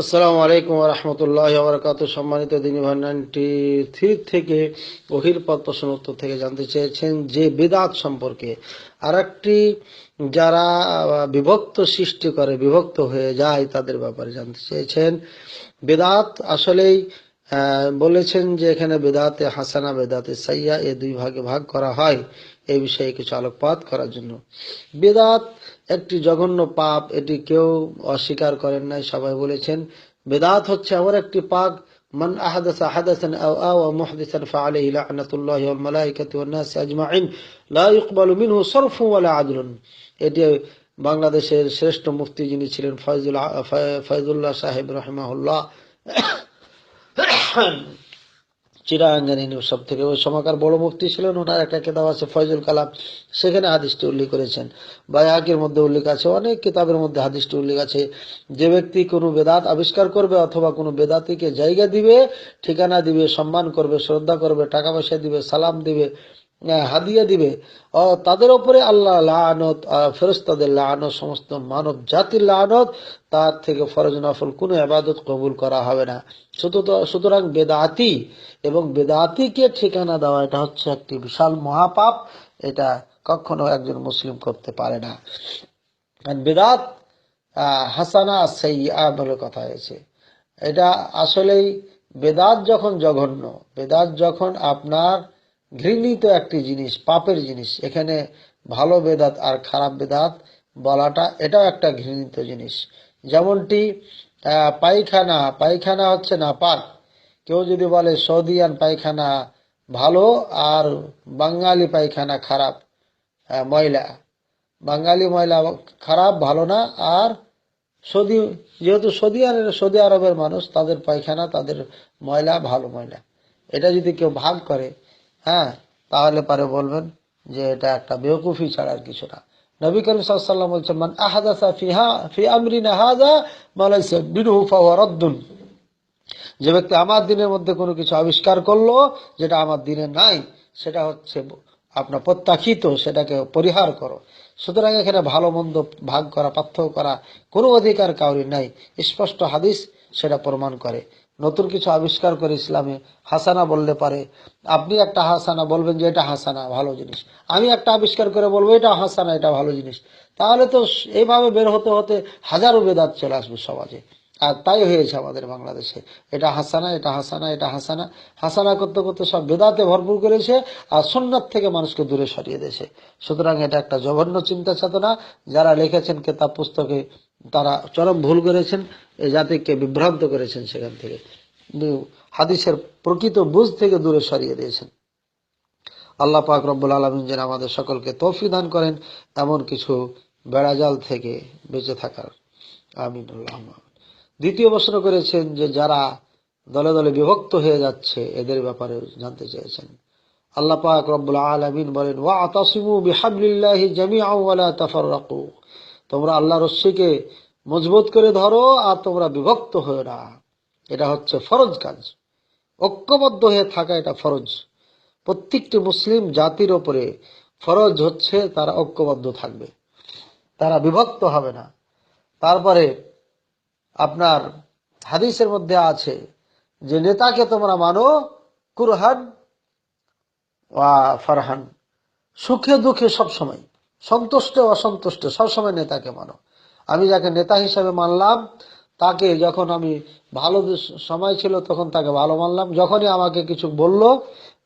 আসসালামু আলাইকুম রহমতুল্লাহ আবরকাত সম্মানিত দিনী ভাই, নাইনটি থ্রি থেকে অহির পথ প্রশ্ন উত্তর থেকে জানতে চেয়েছেন যে বেদাত সম্পর্কে। আর একটি যারা বিভক্ত সৃষ্টি করে, বিভক্ত হয়ে যায় তাদের ব্যাপারে জানতে চেয়েছেন। বেদাত আসলেই বলেছেন যে এখানে বেদাতে হাসানা বেদাতে সাইয়া এ দুই ভাগে ভাগ করা হয় এই বিষয়ে কিছু আলোকপাত করার জন্য বেদাত একটি জঘন্য পাপ এটি কেউ অস্বীকার করেন নাই সবাই বলেছেন বেদাত হচ্ছে এমন একটি পাক من أحدث حدثا أو آوى محدثا فعليه لعنة الله والملائكة والناس أجمعين لا يقبل منه صرف ولا عدل এটি বাংলাদেশের শ্রেষ্ঠ মুফতি যিনি ছিলেন ফয়জুল আ- ফয়- ফয়জুল্লাহ সাহেব রহমাহুল্লাহ চিরাঙ্গানী সব থেকে ওই সময়কার বড় মুক্তি ছিলেন, ওনার একটা কিতাব আছে ফয়জুল কালাম। সেখানে হাদিসটি উল্লেখ করেছেন। বায়াকের মধ্যে উল্লেখ আছে, অনেক কিতাবের মধ্যে হাদিসটি উল্লেখ আছে। যে ব্যক্তি কোনো বেদাত আবিষ্কার করবে অথবা কোনো বেদাতিকে জায়গা দিবে, ঠিকানা দিবে, সম্মান করবে, শ্রদ্ধা করবে, টাকা পয়সা দিবে, সালাম দিবে হাদিয়া দিবে। তাদের উপরে আল্লাহ লানত ফেরস্তাদের লানত, সমস্ত মানব জাতির লানত, তার থেকে ফরজ নফল কোনো আবাদত কবুল করা হবে না। সুতরাং বেদাতি এবং বেদাতিকে ঠিকানা দেওয়া, এটা হচ্ছে একটি বিশাল মহাপাপ, এটা কখনো একজন মুসলিম করতে পারে না। বেদাত হাসানা সেই বলে কথা হয়েছে। এটা আসলেই বেদাত যখন জঘন্য, বেদাত যখন আপনার ঘৃণিত একটি জিনিস, পাপের জিনিস। এখানে ভালো বেদাত আর খারাপ বেদাত বলাটা, এটাও একটা ঘৃণিত জিনিস। যেমনটি পায়খানা। পায়খানা হচ্ছে না পাক। কেউ যদি বলে সৌদিয়ান পায়খানা ভালো আর বাঙালি পায়খানা খারাপ ময়লা। বাঙালি ময়লা খারাপ, ভালো না। আর সৌদি, যেহেতু সৌদি সৌদি আরবের মানুষ, তাদের পায়খানা, তাদের ময়লা ভালো ময়লা। এটা যদি কেউ ভাগ করে হ্যাঁ তাহলে পারে বলবেন যে এটা একটা বেওকুফি ছাড়া আর কিছু না। নবী করিম সাল্লাম বলছেন, মান আহাদাসা ফিহা, ফি যে ব্যক্তি আমার দিনের মধ্যে কোনো কিছু আবিষ্কার করল যেটা আমার দিনে নাই, সেটা হচ্ছে আপনার প্রত্যাখিত, সেটাকে পরিহার করো। সুতরাং এখানে ভালো মন্দ ভাগ করা, পার্থক্য করা কোনো অধিকার কাউরি নাই। স্পষ্ট হাদিস সেটা প্রমাণ করে। নতুন কিছু আবিষ্কার করে ইসলামে হাসানা বললে পারে, আপনি একটা হাসানা বলবেন যে এটা হাসানা, ভালো জিনিস। আমি একটা আবিষ্কার করে বলব, এটা হাসানা, এটা ভালো জিনিস। তাহলে তো এইভাবে বের হতে হতে হাজারো বেদাত চলে আসবে সমাজে। আর তাই হয়েছে আমাদের বাংলাদেশে। এটা হাসানা এটা হাসানা এটা হাসানা। হাসানা করতে করতে সব বেদাতে ভরপুর করেছে আর সুন্নাত থেকে মানুষকে দূরে সরিয়ে দিয়েছে। সুতরাং এটা একটা জঘন্য চিন্তা চেতনা যারা লিখেছেন কেতাব পুস্তকে তারা চরম ভুল করেছেন জাতিকে বিভ্রান্ত করেছেন সেখান থেকে। হাদিসের প্রকৃত বুঝ থেকে দূরে সরিয়ে দিয়েছেন। আল্লাহ পাক রব্বুল আলমিন যেন আমাদের সকলকে তৌফি দান করেন, এমন কিছু বেড়াজাল থেকে বেঁচে থাকার। আমিন দ্বিতীয় প্রশ্ন করেছেন যে যারা দলে দলে বিভক্ত হয়ে যাচ্ছে, এদের ব্যাপারে জানতে চেয়েছেন। আল্লাহ পাক রব্বুল আলামিন বলেন, ওয়া আতাসিমু বিহাবলিল্লাহি জামিআন ওয়া লা তাফাররাকু। তোমরা আল্লাহ রশ্মিকে মজবুত করে ধরো আর তোমরা বিভক্ত হয়ে না। এটা হচ্ছে ফরজ কাজ। ঐক্যবদ্ধ হয়ে থাকা এটা ফরজ। প্রত্যেকটি মুসলিম জাতির ওপরে ফরজ হচ্ছে তারা ঐক্যবদ্ধ থাকবে। তারা বিভক্ত হবে না। তারপরে আপনার হাদিসের মধ্যে আছে যে, নেতাকে তোমরা মানো কুরহান ফারহান। সুখে দুঃখে সবসময়। সন্তুষ্টে অসন্তুষ্ট, সবসময় নেতাকে মানো। আমি যাকে নেতা হিসাবে মানলাম, তাকে যখন আমি ভালো সময় ছিল তখন তাকে ভালো মানলাম। যখনই আমাকে কিছু বলল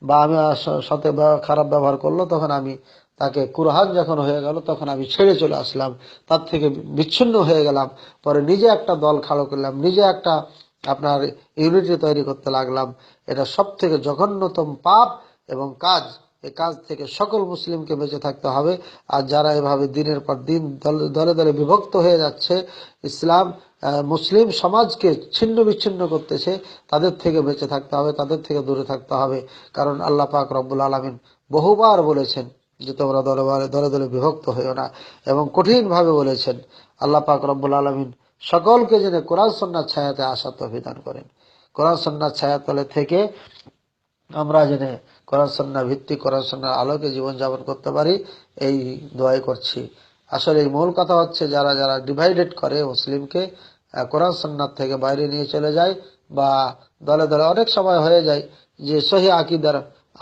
বা আমি সাথে খারাপ ব্যবহার করল, তখন আমি তাকে কুরহান যখন হয়ে গেল, তখন আমি ছেড়ে চলে আসলাম। তার থেকে বিচ্ছিন্ন হয়ে গেলাম। পরে নিজে একটা দল খাড়ো করলাম, নিজে একটা আপনার ইউনিটি তৈরি করতে লাগলাম। এটা সব থেকে জঘন্যতম পাপ এবং কাজ। এই কাজ থেকে সকল মুসলিমকে বেঁচে থাকতে হবে। আর যারা এভাবে দিনের পর দিন দলে দলে বিভক্ত হয়ে যাচ্ছে, ইসলাম মুসলিম সমাজকে ছিন্ন বিচ্ছিন্ন করতেছে, তাদের থেকে বেঁচে থাকতে হবে, তাদের থেকে দূরে থাকতে হবে। কারণ আল্লাহ পাক রব্বুল আলমিন বহুবার বলেছেন যে, তোমরা দলে দলে দলে বিভক্ত হইও না এবং কঠিনভাবে বলেছেন। আল্লাহ পাক রব্বুল আলমিন সকলকে যেন কোরআন সন্ন্যার ছায়াতে আসার অভিধান করেন। কোরআন সন্ন্যার ছায়াতলে থেকে আমরা যেন কোরআন সন্না ভিত্তিক কোরআন সন্ন্যার আলোকে জীবনযাপন করতে পারি, এই দোয়াই করছি। আসলে এই মূল কথা হচ্ছে যারা যারা ডিভাইডেড করে মুসলিমকে কোরআন সন্ন্যাত থেকে বাইরে নিয়ে চলে যায় বা দলে দলে অনেক সময় হয়ে যায় যে সহি আকিদার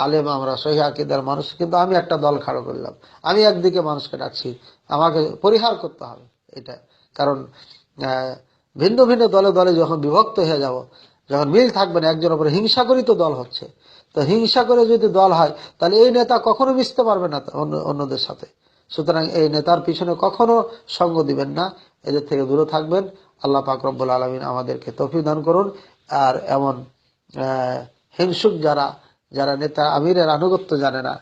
আলেম আমরা, সহি আকিদার মানুষ, কিন্তু আমি একটা দল খাড়ো করলাম। আমি একদিকে মানুষকে ডাকছি, আমাকে পরিহার করতে হবে এটা। কারণ ভিন্ন ভিন্ন দলে দলে যখন বিভক্ত হয়ে যাব, যখন মিল থাকবে না একজন উপরে হিংসা করেই তো দল হচ্ছে তো হিংসা করে যদি দল হয়, তাহলে এই নেতা কখনো মিশতে পারবে না অন্য অন্যদের সাথে। সুতরাং এই নেতার পিছনে কখনো সঙ্গ দিবেন না। এদের থেকে দূরে থাকবেন। আল্লাহ পাক রব্বুল আলমিন আমাদেরকে তফি দান করুন। আর এমন হিংসুক যারা যারা নেতা আমিরের আনুগত্য জানে না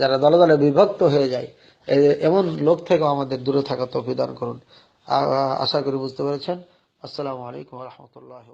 যারা দলে দলে বিভক্ত হয়ে যায় এমন লোক থেকেও আমাদের দূরে থাকা তফি দান করুন। আশা করি বুঝতে পেরেছেন। আসসালামু আলাইকুম রহমতুল্লাহ